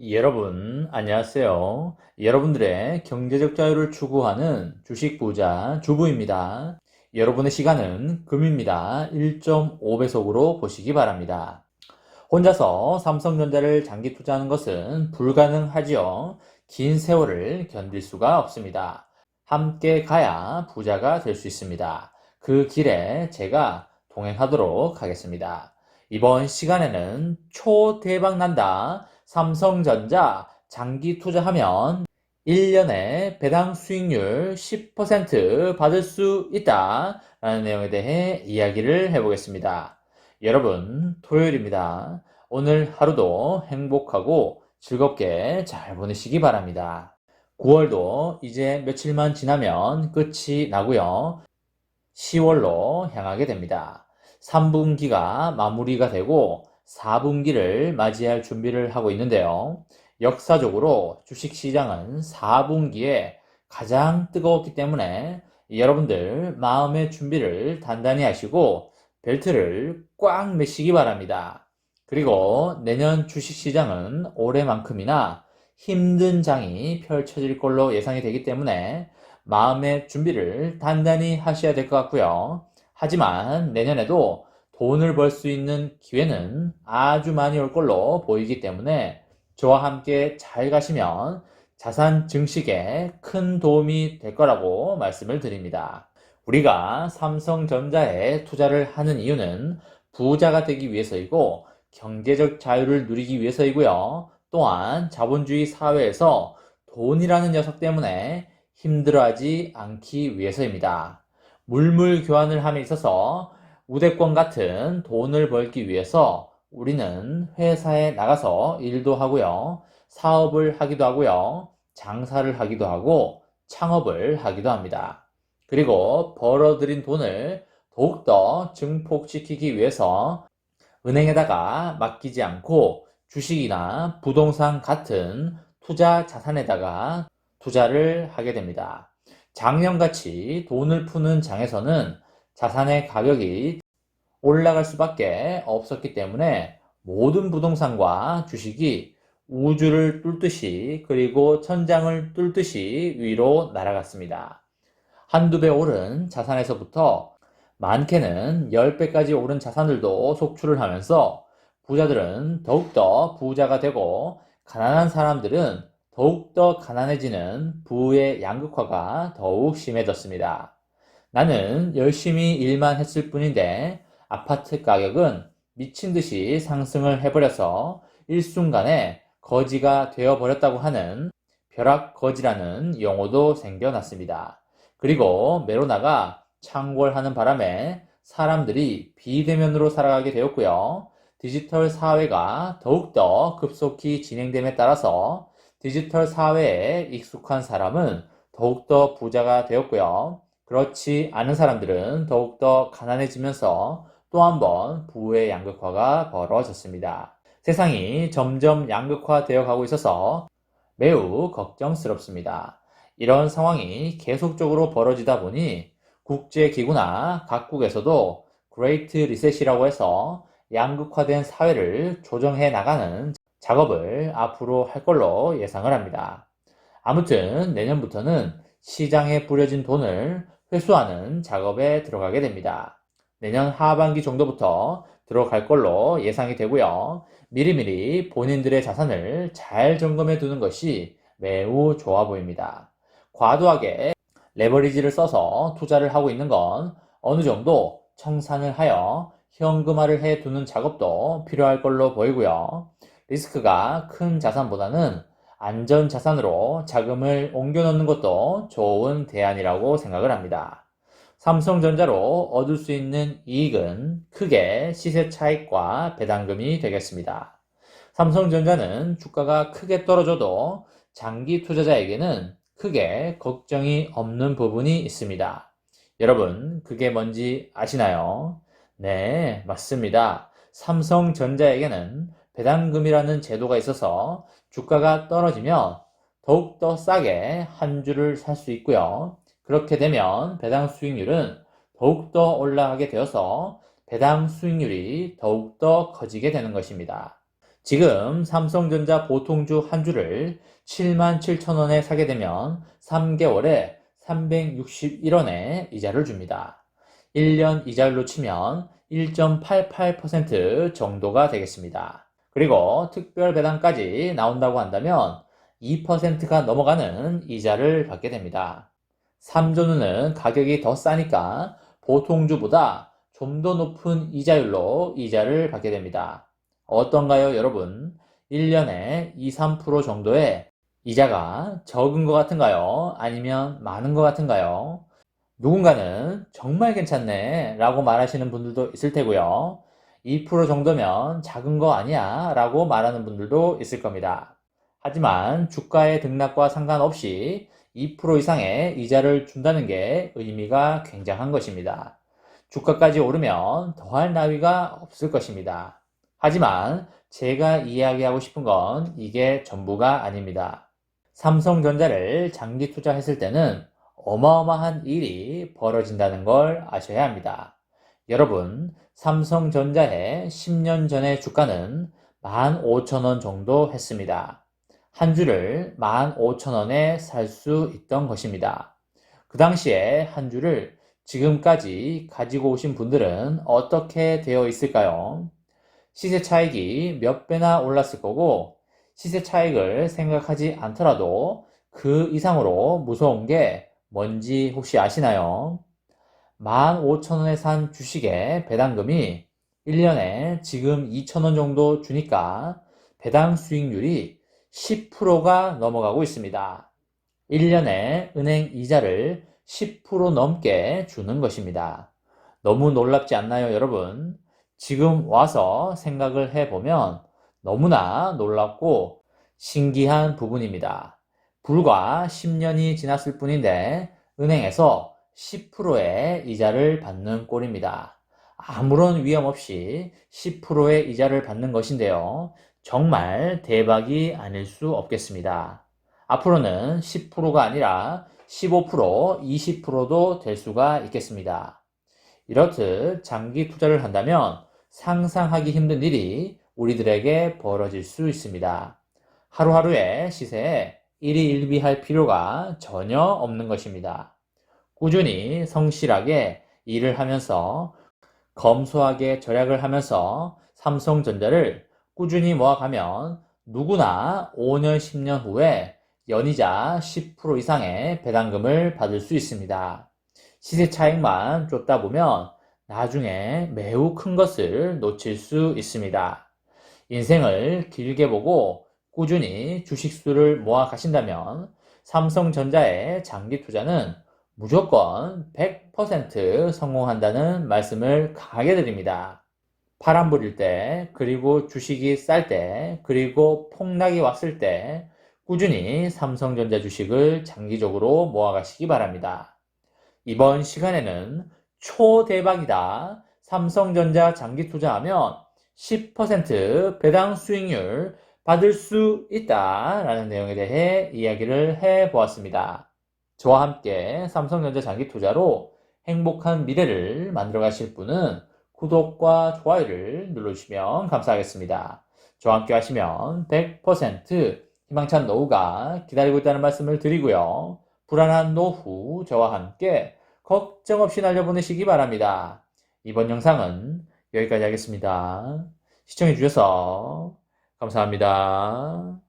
여러분, 안녕하세요. 여러분들의 경제적 자유를 추구하는 주식 부자 주부입니다. 여러분의 시간은 금입니다. 1.5배속으로 보시기 바랍니다. 혼자서 삼성전자를 장기 투자하는 것은 불가능하지요. 긴 세월을 견딜 수가 없습니다. 함께 가야 부자가 될 수 있습니다. 그 길에 제가 동행하도록 하겠습니다. 이번 시간에는 초대박 난다. 삼성전자 장기 투자하면 1년에 배당 수익률 10% 받을 수 있다. 라는 내용에 대해 이야기를 해보겠습니다. 여러분, 토요일입니다. 오늘 하루도 행복하고 즐겁게 잘 보내시기 바랍니다. 9월도 이제 며칠만 지나면 끝이 나고요. 10월로 향하게 됩니다. 3분기가 마무리가 되고 4분기를 맞이할 준비를 하고 있는데요. 역사적으로 주식시장은 4분기에 가장 뜨거웠기 때문에 여러분들 마음의 준비를 단단히 하시고 벨트를 꽉 매시기 바랍니다. 그리고 내년 주식시장은 올해만큼이나 힘든 장이 펼쳐질 걸로 예상이 되기 때문에 마음의 준비를 단단히 하셔야 될 것 같고요. 하지만 내년에도 돈을 벌 수 있는 기회는 아주 많이 올 걸로 보이기 때문에 저와 함께 잘 가시면 자산 증식에 큰 도움이 될 거라고 말씀을 드립니다. 우리가 삼성전자에 투자를 하는 이유는 부자가 되기 위해서이고 경제적 자유를 누리기 위해서이고요. 또한 자본주의 사회에서 돈이라는 녀석 때문에 힘들어하지 않기 위해서입니다. 물물 교환을 함에 있어서 우대권 같은 돈을 벌기 위해서 우리는 회사에 나가서 일도 하고요. 사업을 하기도 하고요. 장사를 하기도 하고 창업을 하기도 합니다. 그리고 벌어들인 돈을 더욱더 증폭시키기 위해서 은행에다가 맡기지 않고 주식이나 부동산 같은 투자 자산에다가 투자를 하게 됩니다. 작년같이 돈을 푸는 장에서는 자산의 가격이 올라갈 수밖에 없었기 때문에 모든 부동산과 주식이 우주를 뚫듯이 그리고 천장을 뚫듯이 위로 날아갔습니다. 한두 배 오른 자산에서부터 많게는 10배까지 오른 자산들도 속출을 하면서 부자들은 더욱더 부자가 되고 가난한 사람들은 더욱더 가난해지는 부의 양극화가 더욱 심해졌습니다. 나는 열심히 일만 했을 뿐인데 아파트 가격은 미친 듯이 상승을 해버려서 일순간에 거지가 되어버렸다고 하는 벼락 거지라는 용어도 생겨났습니다. 그리고 메로나가 창궐하는 바람에 사람들이 비대면으로 살아가게 되었고요. 디지털 사회가 더욱더 급속히 진행됨에 따라서 디지털 사회에 익숙한 사람은 더욱더 부자가 되었고요. 그렇지 않은 사람들은 더욱더 가난해지면서 또 한 번 부의 양극화가 벌어졌습니다. 세상이 점점 양극화되어 가고 있어서 매우 걱정스럽습니다. 이런 상황이 계속적으로 벌어지다 보니 국제기구나 각국에서도 그레이트 리셋이라고 해서 양극화된 사회를 조정해 나가는 작업을 앞으로 할 걸로 예상을 합니다. 아무튼 내년부터는 시장에 뿌려진 돈을 회수하는 작업에 들어가게 됩니다. 내년 하반기 정도부터 들어갈 걸로 예상이 되고요. 미리미리 본인들의 자산을 잘 점검해 두는 것이 매우 좋아 보입니다. 과도하게 레버리지를 써서 투자를 하고 있는 건 어느 정도 청산을 하여 현금화를 해 두는 작업도 필요할 걸로 보이고요. 리스크가 큰 자산보다는 안전 자산으로 자금을 옮겨 놓는 것도 좋은 대안이라고 생각을 합니다. 삼성전자로 얻을 수 있는 이익은 크게 시세 차익과 배당금이 되겠습니다. 삼성전자는 주가가 크게 떨어져도 장기 투자자에게는 크게 걱정이 없는 부분이 있습니다. 여러분, 그게 뭔지 아시나요? 네, 맞습니다. 삼성전자에게는 배당금이라는 제도가 있어서 주가가 떨어지면 더욱더 싸게 한 주를 살 수 있고요. 그렇게 되면 배당 수익률은 더욱더 올라가게 되어서 배당 수익률이 더욱더 커지게 되는 것입니다. 지금 삼성전자 보통주 한 주를 77,000원에 사게 되면 3개월에 361원의 이자를 줍니다. 1년 이자율로 치면 1.88% 정도가 되겠습니다. 그리고 특별 배당까지 나온다고 한다면 2%가 넘어가는 이자를 받게 됩니다. 3전우는 가격이 더 싸니까 보통주보다 좀 더 높은 이자율로 이자를 받게 됩니다. 어떤가요, 여러분? 1년에 2, 3% 정도의 이자가 적은 것 같은가요? 아니면 많은 것 같은가요? 누군가는 정말 괜찮네 라고 말하시는 분들도 있을 테고요. 2% 정도면 작은 거 아니야 라고 말하는 분들도 있을 겁니다. 하지만 주가의 등락과 상관없이 2% 이상의 이자를 준다는 게 의미가 굉장한 것입니다. 주가까지 오르면 더할 나위가 없을 것입니다. 하지만 제가 이야기하고 싶은 건 이게 전부가 아닙니다. 삼성전자를 장기 투자했을 때는 어마어마한 일이 벌어진다는 걸 아셔야 합니다. 여러분, 삼성전자의 10년 전의 주가는 15,000원 정도 했습니다. 한 주를 15,000원에 살 수 있던 것입니다. 그 당시에 한 주를 지금까지 가지고 오신 분들은 어떻게 되어 있을까요? 시세 차익이 몇 배나 올랐을 거고, 시세 차익을 생각하지 않더라도 그 이상으로 무서운 게 뭔지 혹시 아시나요? 15,000원에 산 주식의 배당금이 1년에 지금 2,000원 정도 주니까 배당 수익률이 10%가 넘어가고 있습니다. 1년에 은행 이자를 10% 넘게 주는 것입니다. 너무 놀랍지 않나요, 여러분? 지금 와서 생각을 해보면 너무나 놀랍고 신기한 부분입니다. 불과 10년이 지났을 뿐인데 은행에서 10%의 이자를 받는 꼴입니다. 아무런 위험 없이 10%의 이자를 받는 것인데요. 정말 대박이 아닐 수 없겠습니다. 앞으로는 10%가 아니라 15%, 20%도 될 수가 있겠습니다. 이렇듯 장기 투자를 한다면 상상하기 힘든 일이 우리들에게 벌어질 수 있습니다. 하루하루의 시세에 일희일비할 필요가 전혀 없는 것입니다. 꾸준히 성실하게 일을 하면서 검소하게 절약을 하면서 삼성전자를 꾸준히 모아가면 누구나 5년, 10년 후에 연이자 10% 이상의 배당금을 받을 수 있습니다. 시세 차익만 쫓다 보면 나중에 매우 큰 것을 놓칠 수 있습니다. 인생을 길게 보고 꾸준히 주식수를 모아 가신다면 삼성전자의 장기 투자는 무조건 100% 성공한다는 말씀을 강하게 드립니다. 파란 불일 때, 그리고 주식이 쌀 때, 그리고 폭락이 왔을 때 꾸준히 삼성전자 주식을 장기적으로 모아가시기 바랍니다. 이번 시간에는 초대박이다. 삼성전자 장기 투자하면 10% 배당 수익률 받을 수 있다. 라는 내용에 대해 이야기를 해 보았습니다. 저와 함께 삼성전자 장기 투자로 행복한 미래를 만들어 가실 분은 구독과 좋아요를 눌러주시면 감사하겠습니다. 저와 함께 하시면 100% 희망찬 노후가 기다리고 있다는 말씀을 드리고요. 불안한 노후 저와 함께 걱정 없이 날려보내시기 바랍니다. 이번 영상은 여기까지 하겠습니다. 시청해주셔서 감사합니다.